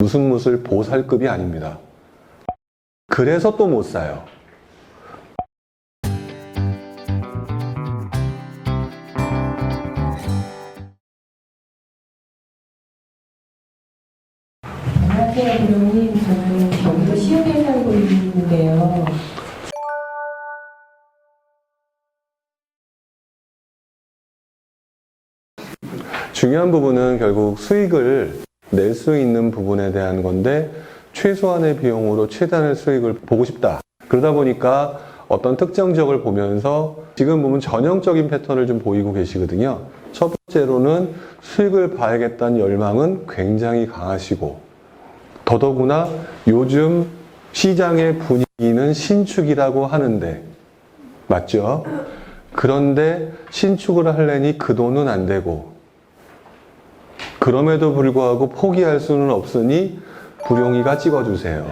무슨 무술 보살급이 아닙니다. 그래서 또 못 사요. 안녕하세요, 부모님. 저는 경기도 시흥에 살고 있는데요. 중요한 부분은 결국 수익을 낼 수 있는 부분에 대한 건데 최소한의 비용으로 최단의 수익을 보고 싶다. 그러다 보니까 어떤 특정 지역을 보면서 지금 보면 전형적인 패턴을 좀 보이고 계시거든요. 첫 번째로는 수익을 봐야겠다는 열망은 굉장히 강하시고 더더구나 요즘 시장의 분위기는 신축이라고 하는데 맞죠? 그런데 신축을 하려니 그 돈은 안 되고 그럼에도 불구하고 포기할 수는 없으니 불용이가 찍어주세요.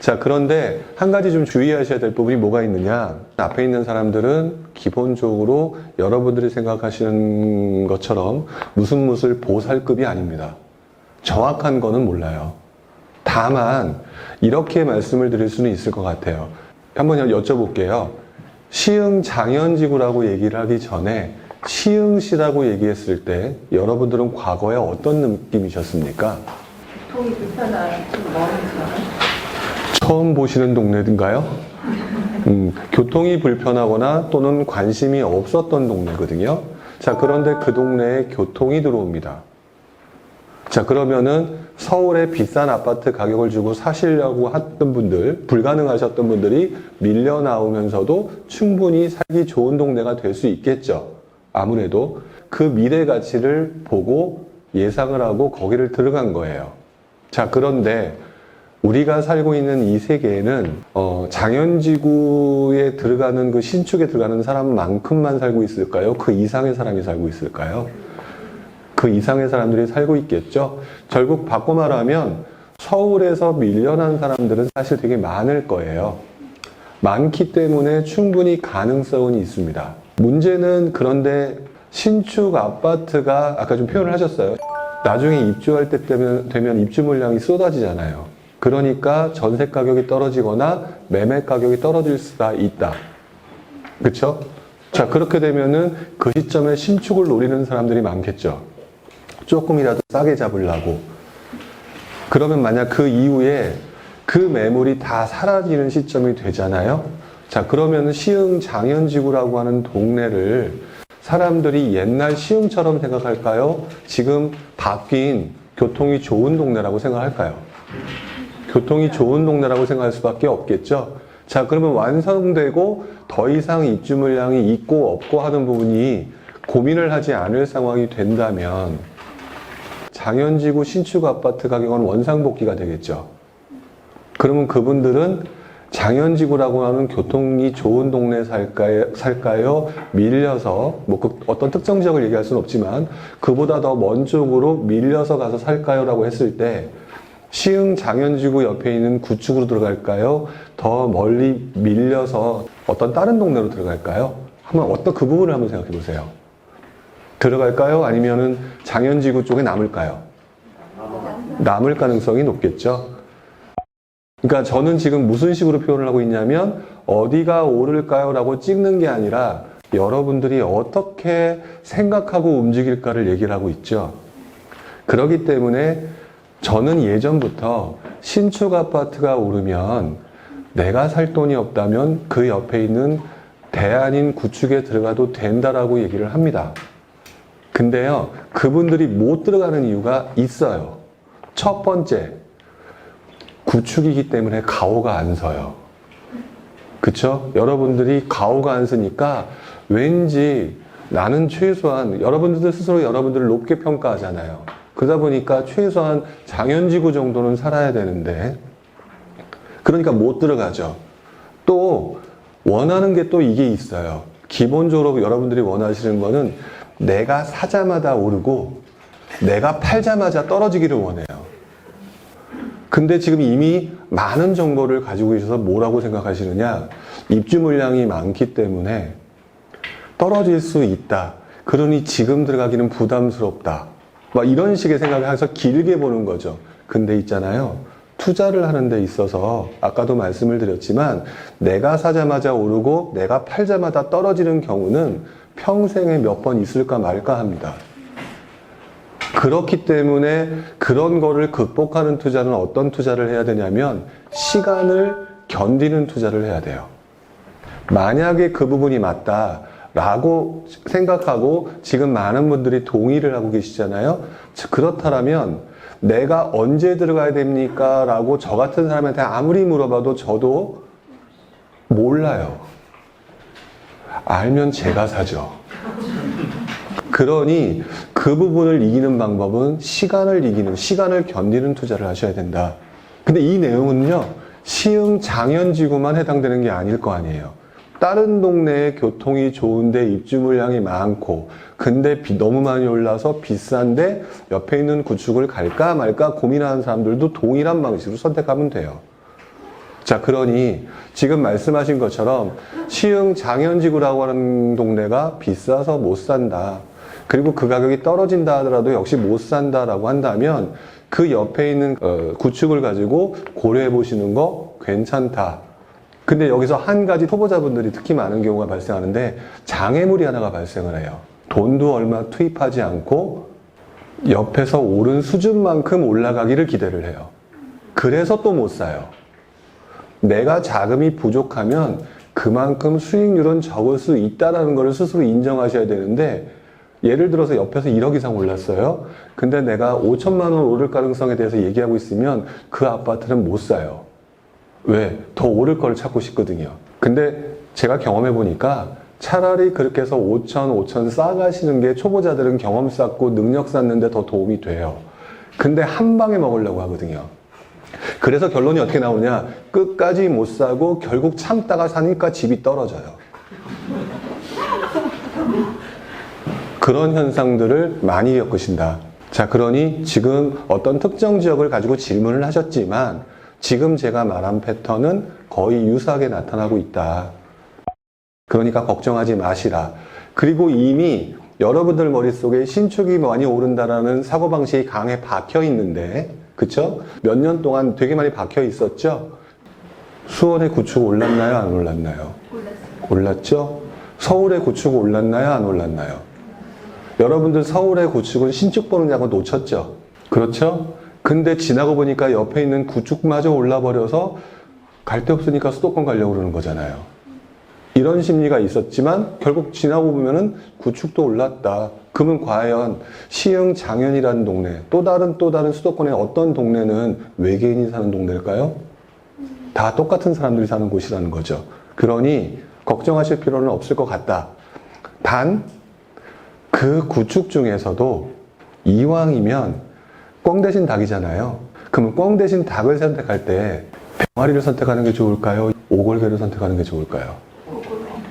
자, 그런데 한 가지 좀 주의하셔야 될 부분이 뭐가 있느냐. 앞에 있는 사람들은 기본적으로 여러분들이 생각하시는 것처럼 무슨 무술 보살급이 아닙니다. 정확한 거는 몰라요. 다만, 이렇게 말씀을 드릴 수는 있을 것 같아요. 한번 여쭤볼게요. 시흥 장현지구라고 얘기를 하기 전에 시흥시라고 얘기했을 때 여러분들은 과거에 어떤 느낌이셨습니까? 통이 불편한. 처음 보시는 동네인가요? 음, 교통이 불편하거나 또는 관심이 없었던 동네거든요. 자, 그런데 그 동네에 교통이 들어옵니다. 자, 그러면은 서울에 비싼 아파트 가격을 주고 사시려고 했던 분들, 불가능하셨던 분들이 밀려 나오면서도 충분히 살기 좋은 동네가 될 수 있겠죠. 아무래도 그 미래 가치를 보고 예상을 하고 거기를 들어간 거예요. 자, 그런데 우리가 살고 있는 이 세계에는 어, 장현지구에 들어가는 그 신축에 들어가는 사람만큼만 살고 있을까요? 그 이상의 사람이 살고 있을까요? 그 이상의 사람들이 살고 있겠죠. 결국 바꿔 말하면 서울에서 밀려난 사람들은 사실 되게 많을 거예요. 많기 때문에 충분히 가능성은 있습니다. 문제는 그런데 신축 아파트가 아까 좀 표현을 하셨어요. 나중에 입주할 때 되면, 되면 입주 물량이 쏟아지잖아요. 그러니까 전세 가격이 떨어지거나 매매 가격이 떨어질 수가 있다. 그렇죠? 자 그렇게 되면은 그 시점에 신축을 노리는 사람들이 많겠죠. 조금이라도 싸게 잡으려고. 그러면 만약 그 이후에 그 매물이 다 사라지는 시점이 되잖아요. 자, 그러면 시흥 장현지구라고 하는 동네를 사람들이 옛날 시흥처럼 생각할까요? 지금 바뀐 교통이 좋은 동네라고 생각할까요? 교통이 좋은 동네라고 생각할 수밖에 없겠죠. 자, 그러면 완성되고 더 이상 입주 물량이 있고 없고 하는 부분이 고민을 하지 않을 상황이 된다면 장현지구 신축 아파트 가격은 원상복귀가 되겠죠. 그러면 그분들은 장현지구라고 하는 교통이 좋은 동네에 살까요? 살까요? 밀려서, 뭐, 그 어떤 특정 지역을 얘기할 수는 없지만, 그보다 더 먼 쪽으로 밀려서 가서 살까요? 라고 했을 때, 시흥 장현지구 옆에 있는 구축으로 들어갈까요? 더 멀리 밀려서 어떤 다른 동네로 들어갈까요? 한번 어떤 그 부분을 한번 생각해 보세요. 들어갈까요? 아니면은 장현지구 쪽에 남을까요? 남을 가능성이 높겠죠. 그러니까 저는 지금 무슨 식으로 표현을 하고 있냐면 어디가 오를까요? 라고 찍는 게 아니라 여러분들이 어떻게 생각하고 움직일까를 얘기를 하고 있죠. 그렇기 때문에 저는 예전부터 신축 아파트가 오르면 내가 살 돈이 없다면 그 옆에 있는 대안인 구축에 들어가도 된다라고 얘기를 합니다. 근데요, 그분들이 못 들어가는 이유가 있어요. 첫 번째, 구축이기 때문에 가오가 안 서요. 그쵸? 여러분들이 가오가 안 서니까 왠지 나는 최소한 여러분들 스스로 여러분들을 높게 평가하잖아요. 그러다 보니까 최소한 장현지구 정도는 살아야 되는데 그러니까 못 들어가죠. 또 원하는 게 또 이게 있어요. 기본적으로 여러분들이 원하시는 거는 내가 사자마자 오르고 내가 팔자마자 떨어지기를 원해요. 근데 지금 이미 많은 정보를 가지고 계셔서 뭐라고 생각하시느냐? 입주 물량이 많기 때문에 떨어질 수 있다. 그러니 지금 들어가기는 부담스럽다. 막 이런 식의 생각을 해서 길게 보는 거죠. 근데 있잖아요. 투자를 하는 데 있어서 아까도 말씀을 드렸지만 내가 사자마자 오르고 내가 팔자마자 떨어지는 경우는 평생에 몇 번 있을까 말까 합니다. 그렇기 때문에 그런 거를 극복하는 투자는 어떤 투자를 해야 되냐면 시간을 견디는 투자를 해야 돼요. 만약에 그 부분이 맞다 라고 생각하고 지금 많은 분들이 동의를 하고 계시잖아요. 그렇다면 내가 언제 들어가야 됩니까? 라고 저 같은 사람한테 아무리 물어봐도 저도 몰라요. 알면 제가 사죠. 그러니 그 부분을 이기는 방법은 시간을 이기는, 시간을 견디는 투자를 하셔야 된다. 근데 이 내용은요, 시흥 장현지구만 해당되는 게 아닐 거 아니에요. 다른 동네에 교통이 좋은데 입주 물량이 많고, 근데 비 너무 많이 올라서 비싼데 옆에 있는 구축을 갈까 말까 고민하는 사람들도 동일한 방식으로 선택하면 돼요. 자, 그러니 지금 말씀하신 것처럼 시흥 장현지구라고 하는 동네가 비싸서 못 산다. 그리고 그 가격이 떨어진다 하더라도 역시 못 산다라고 한다면 그 옆에 있는 어, 구축을 가지고 고려해 보시는 거 괜찮다. 근데 여기서 한 가지 초보자분들이 특히 많은 경우가 발생하는데 장애물이 하나가 발생을 해요. 돈도 얼마 투입하지 않고 옆에서 오른 수준만큼 올라가기를 기대를 해요. 그래서 또 못 사요. 내가 자금이 부족하면 그만큼 수익률은 적을 수 있다라는 것을 스스로 인정하셔야 되는데 예를 들어서 옆에서 1억 이상 올랐어요. 근데 내가 5천만 원 오를 가능성에 대해서 얘기하고 있으면 그 아파트는 못 사요. 왜? 더 오를 거를 찾고 싶거든요. 근데 제가 경험해 보니까 차라리 그렇게 해서 5천, 5천 쌓아가시는 게 초보자들은 경험 쌓고 능력 쌓는데 더 도움이 돼요. 근데 한 방에 먹으려고 하거든요. 그래서 결론이 어떻게 나오냐? 끝까지 못 사고 결국 참다가 사니까 집이 떨어져요. 그런 현상들을 많이 겪으신다. 자, 그러니 지금 어떤 특정 지역을 가지고 질문을 하셨지만 지금 제가 말한 패턴은 거의 유사하게 나타나고 있다. 그러니까 걱정하지 마시라. 그리고 이미 여러분들 머릿속에 신축이 많이 오른다라는 사고방식이 강에 박혀 있는데, 그쵸? 몇 년 동안 되게 많이 박혀 있었죠? 수원의 구축 올랐나요? 안 올랐나요? 올랐죠? 서울의 구축 올랐나요? 안 올랐나요? 여러분들 서울의 구축은 신축 보느냐고 놓쳤죠? 그렇죠? 근데 지나고 보니까 옆에 있는 구축마저 올라버려서 갈 데 없으니까 수도권 가려고 그러는 거잖아요. 이런 심리가 있었지만 결국 지나고 보면은 구축도 올랐다. 그러면 과연 시흥 장현이라는 동네, 또 다른 또 다른 수도권의 어떤 동네는 외계인이 사는 동네일까요? 다 똑같은 사람들이 사는 곳이라는 거죠. 그러니 걱정하실 필요는 없을 것 같다. 단, 그 구축 중에서도 이왕이면 꽝 대신 닭이잖아요. 그러면 꽝 대신 닭을 선택할 때 병아리를 선택하는 게 좋을까요? 오골개를 선택하는 게 좋을까요?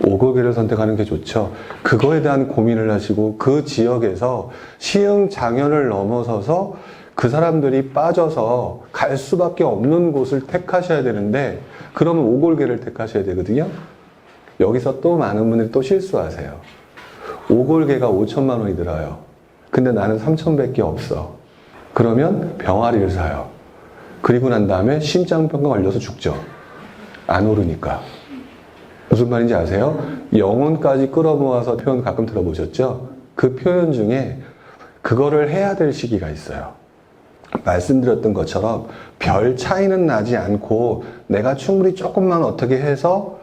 오골개를 선택하는 게 좋죠. 그거에 대한 고민을 하시고 그 지역에서 시흥 장현을 넘어서서 그 사람들이 빠져서 갈 수밖에 없는 곳을 택하셔야 되는데 그러면 오골개를 택하셔야 되거든요. 여기서 또 많은 분들이 또 실수하세요. 오골개가 5천만 원이 들어요. 근데 나는 3천밖에 없어. 그러면 병아리를 사요. 그리고 난 다음에 심장병가 걸려서 죽죠. 안 오르니까. 무슨 말인지 아세요? 영혼까지 끌어모아서 표현 가끔 들어보셨죠? 그 표현 중에 그거를 해야 될 시기가 있어요. 말씀드렸던 것처럼 별 차이는 나지 않고 내가 충분히 조금만 어떻게 해서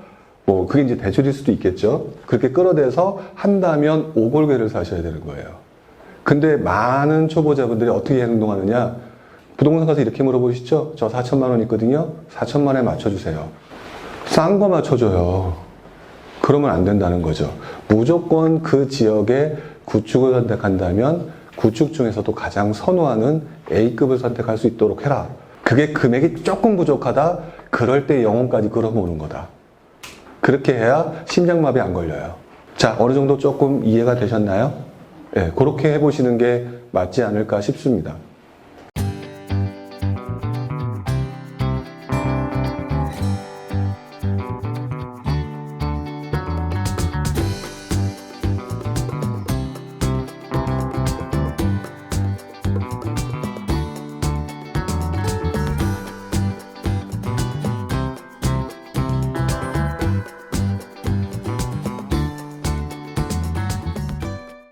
뭐 그게 이제 대출일 수도 있겠죠. 그렇게 끌어대서 한다면 오골개를 사셔야 되는 거예요. 근데 많은 초보자분들이 어떻게 행동하느냐? 부동산 가서 이렇게 물어보시죠. 저 4천만 원 있거든요. 4천만 원에 맞춰주세요. 싼 거 맞춰줘요. 그러면 안 된다는 거죠. 무조건 그 지역에 구축을 선택한다면 구축 중에서도 가장 선호하는 A급을 선택할 수 있도록 해라. 그게 금액이 조금 부족하다. 그럴 때 영혼까지 끌어모으는 거다. 그렇게 해야 심장마비 안 걸려요. 자, 어느 정도 조금 이해가 되셨나요? 예, 그렇게 해보시는 게 맞지 않을까 싶습니다.